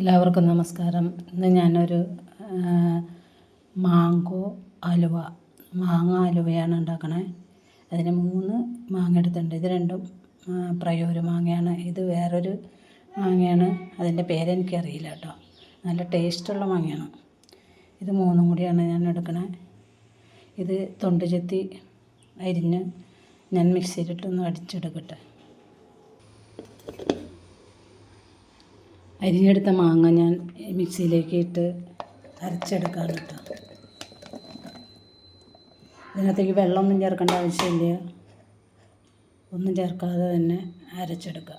എല്ലാവർക്കും നമസ്കാരം. ഇന്ന് ഞാനൊരു മാങ്കോ അലുവ മാങ്ങ അലുവയാണ് ഉണ്ടാക്കണേ. അതിന് മൂന്ന് മാങ്ങ എടുത്തിട്ടുണ്ട്. ഇത് രണ്ടും പ്രയോര് മാങ്ങയാണ്. ഇത് വേറൊരു മാങ്ങയാണ്. അതിന്റെ പേരെനിക്കറിയില്ല കേട്ടോ. നല്ല ടേസ്റ്റുള്ള മാങ്ങയാണ്. ഇത് മൂന്നും കൂടിയാണ് ഞാൻ എടുക്കണേ. ഇത് തൊണ്ട് ചെത്തി അരിഞ്ഞ് ഞാൻ മിക്സിയിലിട്ടൊന്ന് അടിച്ചെടുക്കട്ടെ. അരിഞ്ഞെടുത്ത മാങ്ങ ഞാൻ മിക്സിയിലേക്ക് ഇട്ട് അരച്ചെടുക്കാൻ കേട്ടോ. ഇതിനകത്തേക്ക് വെള്ളമൊന്നും ചേർക്കേണ്ട ആവശ്യമില്ല. ഒന്നും ചേർക്കാതെ തന്നെ അരച്ചെടുക്കുക.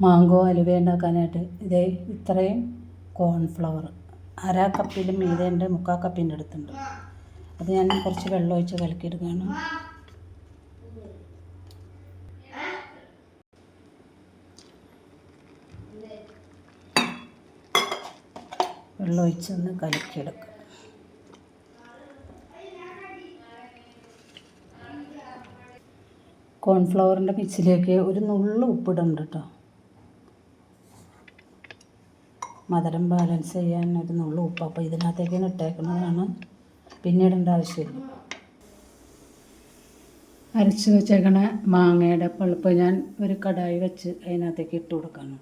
മാങ്കോ അലുവ ഉണ്ടാക്കാനായിട്ട് ഇതേ ഇത്രയും കോൺഫ്ലവർ അര കപ്പിലും മീതേന്റെ മുക്കാൽ കപ്പിന്റെ അടുത്തുണ്ട്. അത് ഞാൻ കുറച്ച് വെള്ളം ഒഴിച്ച് കലക്കിയെടുക്കുകയാണ്. വെള്ളം ഒഴിച്ചൊന്ന് കലക്കിയെടുക്കുക കോൺഫ്ലവറിന്റെ പിച്ചിലേക്ക് ഒരു നുള്ളു ഉപ്പിടുന്നുണ്ട് കേട്ടോ മധുരം ബാലൻസ് ചെയ്യാൻ ഒരു നുള്ളു ഉപ്പ്. അപ്പോൾ ഇതിനകത്തേക്കാണ് ഇട്ടേക്കുന്നതാണ്. പിന്നീടേണ്ട ആവശ്യമില്ല. അരച്ച് വെച്ചേക്കണ മാങ്ങയുടെ പൾപ്പ് ഞാൻ ഒരു കടായി വെച്ച് അതിനകത്തേക്ക് ഇട്ട് കൊടുക്കണം.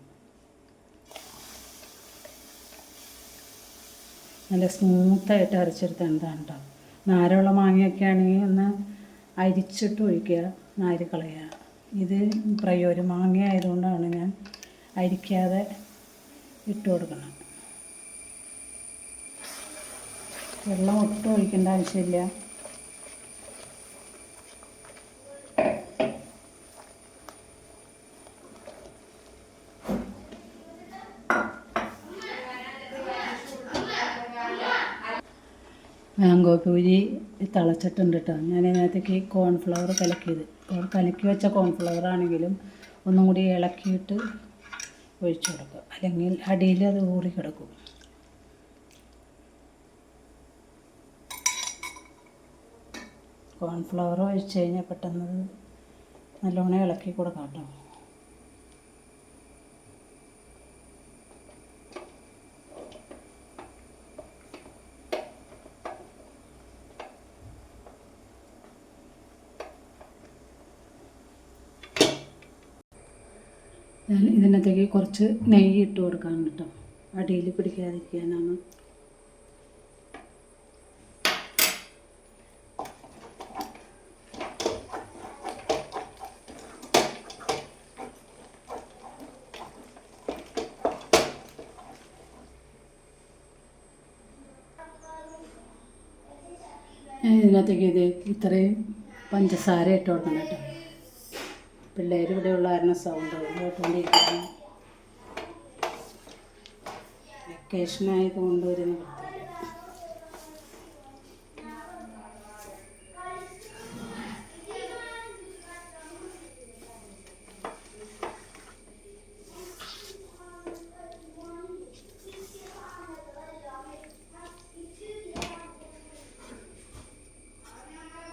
നല്ല സ്മൂത്തായിട്ട് അരച്ചെടുത്തേണ്ടതാണ് കേട്ടോ നാരുള്ള മാങ്ങയൊക്കെ ആണെങ്കിൽ ഒന്ന് അരിച്ചിട്ട് ഒഴിക്കുക നാര് കളയുക. ഇത് പ്രയോര് മാങ്ങ ആയതുകൊണ്ടാണ് ഞാൻ അരിക്കാതെ ഇട്ട് കൊടുക്കണം വെള്ളം ഒട്ടും ഒഴിക്കേണ്ട ആവശ്യമില്ല. മാങ്കോ പൂരി തിളച്ചിട്ടുണ്ട് കേട്ടോ ഞാൻ അതിനകത്തേക്ക് കോൺഫ്ലവർ കലക്കിയത്. കലക്കി വെച്ച കോൺഫ്ലവർ ആണെങ്കിലും ഒന്നും കൂടി ഇളക്കിയിട്ട് ഒഴിച്ചു കൊടുക്കുക. അല്ലെങ്കിൽ അടിയിൽ അത് ഊറി കിടക്കും. കോൺഫ്ലവർ ഒഴിച്ച് കഴിഞ്ഞാൽ പെട്ടെന്ന് നല്ലോണം ഇളക്കി കൊടുക്കാം കേട്ടോ ഞാൻ ഇതിനകത്തേക്ക് കുറച്ച് നെയ്യ് ഇട്ട് കൊടുക്കാൻ കേട്ടോ അടിയിൽ പിടിക്കാതിരിക്കാനാണ്. ഇതിനകത്തേക്ക് ഇത് ഇത്രയും പഞ്ചസാര ഇട്ട് കൊടുക്കണം കേട്ടോ പിള്ളേർ ഇവിടെ ഉള്ള കാരണം സൗണ്ട് കേട്ടുകൊണ്ടിരിക്കുന്നു വെക്കേഷനായത് കൊണ്ട് ഒരു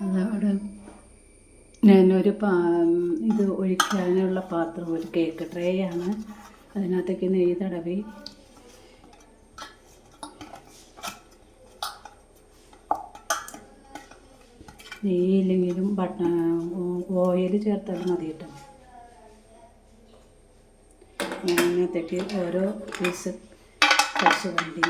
അതവിടെ ഞാനൊരു പാ ഇത് ഒഴിക്കാനുള്ള പാത്രം ഒരു കേക്ക് ട്രേ ആണ്. അതിനകത്തേക്ക് നെയ്യ് തടവി. നെയ്യില്ലെങ്കിലും ബട്ട ഓയിൽ ചേർത്താലും മതി കേട്ടോ. ഞാൻ അതിനകത്തേക്ക് ഓരോ പീസ് കശുവണ്ടി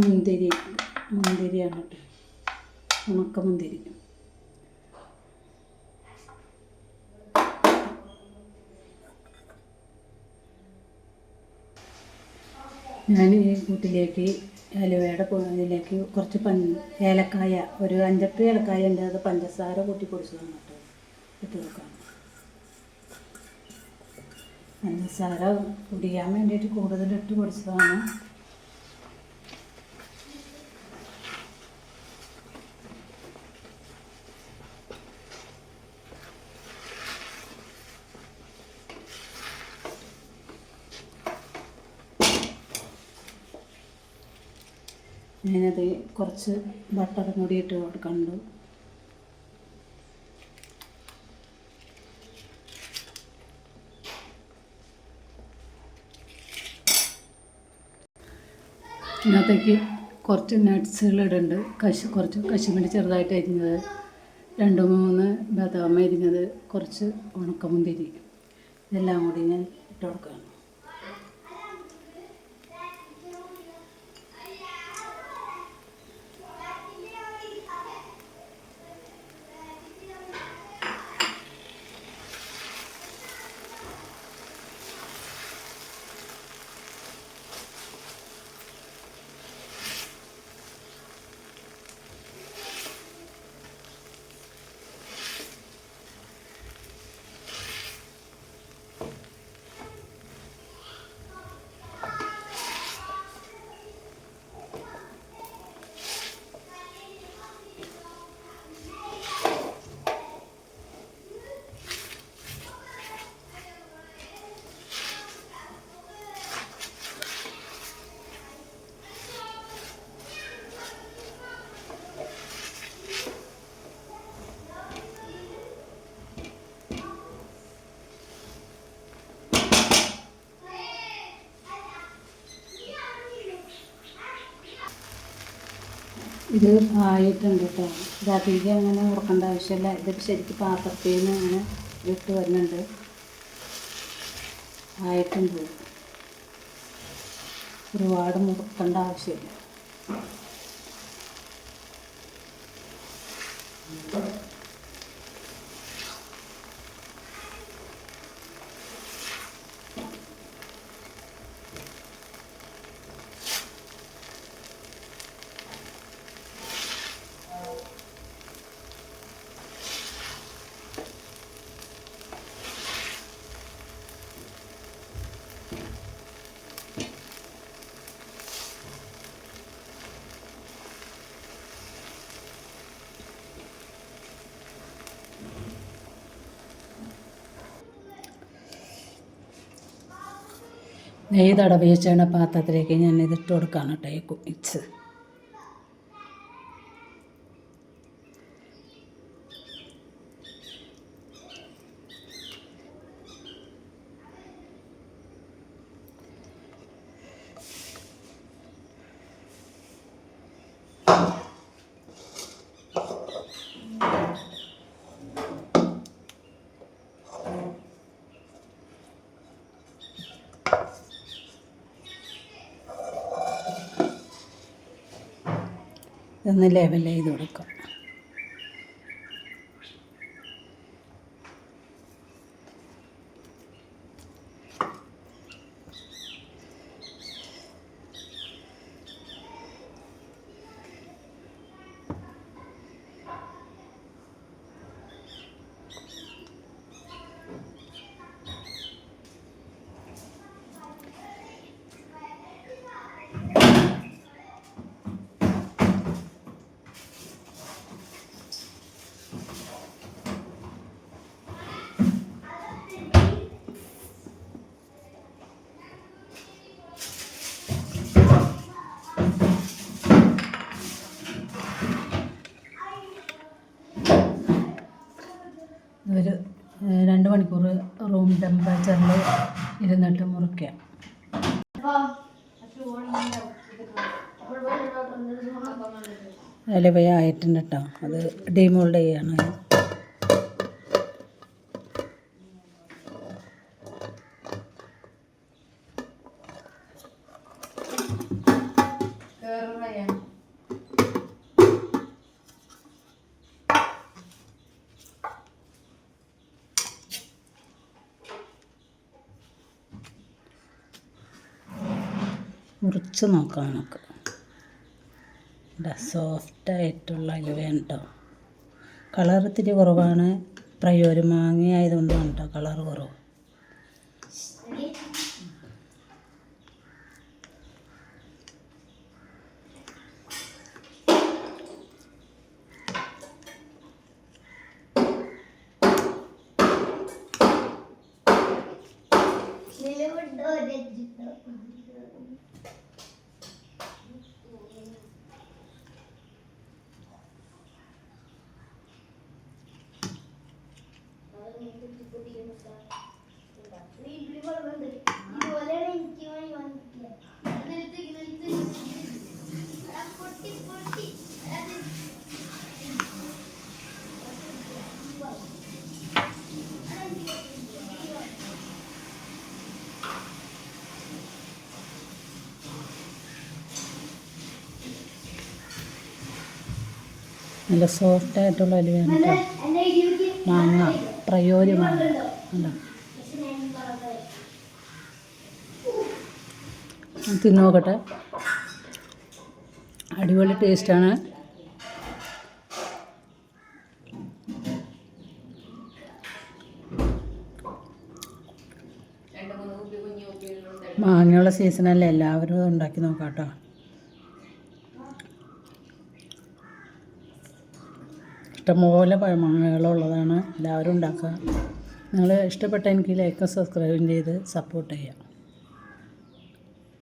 മുന്തിരി മുന്തിരിയാണ് കേട്ടോ. ഉണക്ക മുന്തിരി. ഞാൻ ഈ കൂട്ടിലേക്ക് അലുവയുടെ ഇതിലേക്ക് കുറച്ച് പൻ ഏലക്കായ ഒരു അഞ്ചെട്ട് ഏലക്കായ ഉണ്ട് അത് പഞ്ചസാര കൂട്ടി പൊടിച്ചതാണ് കേട്ടോ. ഇട്ട് കൊടുക്കാം. പഞ്ചസാര കുടിയാൻ വേണ്ടിയിട്ട് കൂടുതൽ ഇട്ട് പൊടിച്ചതാണ്. ഞാനത് കുറച്ച് ബട്ടർ കൂടി ഇട്ട് കൊടുക്കുന്നുണ്ട് ഇതിനകത്തേക്ക് കുറച്ച് നട്ട്സുകൾ ഇടുന്നുണ്ട് കശു കുറച്ച് കശുമണ്ടി ചെറുതായിട്ട് അരിഞ്ഞത്. രണ്ട് മൂന്ന് ബദാം അരിഞ്ഞത്. കുറച്ച് ഉണക്കമുന്തിരി. ഇതെല്ലാം കൂടി ഞാൻ ഇട്ട് കൊടുക്കുകയാണ്. ഇത് ആയിട്ടുണ്ട് കേട്ടോ ഇത് അധികം അങ്ങനെ ഉറക്കേണ്ട ആവശ്യമില്ല. ഇത് ശരിക്കും പാത്രത്തിൽ നിന്ന് അങ്ങനെ ഇട്ട് വരുന്നുണ്ട്. ആയിട്ടുണ്ട് ഒരുപാട് മുറുക്കേണ്ട ആവശ്യമില്ല. നെയ്യ് തടവി വെച്ചാണ് പാത്രത്തിലേക്ക് ഞാൻ ഇതിട്ട് കൊടുക്കുകയാണ് ഈ മിക്സ്. ഇതൊന്ന് ലെവൽ ചെയ്ത് കൊടുക്കാം ഒരു ഏഹ്, രണ്ട് മണിക്കൂർ റൂം ടെമ്പറേച്ചറിൽ ഇരുന്നിട്ട് മുറിക്കുക അലവയായിട്ടുണ്ട് കേട്ടോ അത് ഡീമോൾഡ് ചെയ്യാണ്. മുറിച്ച് നോക്കാം നമുക്ക് ഇവിടെ സോഫ്റ്റായിട്ടുള്ള അലുവ കേട്ടോ കളർ ഇത്തിരി കുറവാണ്. പ്രയോര് മാങ്ങ ആയതുകൊണ്ടാണ് കേട്ടോ കളർ കുറവ്. Little bit നല്ല സോഫ്റ്റ് ആയിട്ടുള്ള അലുവയാണ് കേട്ടോ മാങ്ങ പ്രയോരി മാങ്ങ ഉണ്ടോ തിന്നു നോക്കട്ടെ. അടിപൊളി ടേസ്റ്റാണ് മാങ്ങയുള്ള സീസണല്ലേ എല്ലാവരും ഉണ്ടാക്കി നോക്കാം കേട്ടോ ഇഷ്ടംപോലെ പഴമാങ്ങകളുള്ളതാണ് എല്ലാവരും ഉണ്ടാക്കുക. നിങ്ങൾ ഇഷ്ടപ്പെട്ട എനിക്ക് ലൈക്കും സബ്സ്ക്രൈബും ചെയ്ത് സപ്പോർട്ട് ചെയ്യാം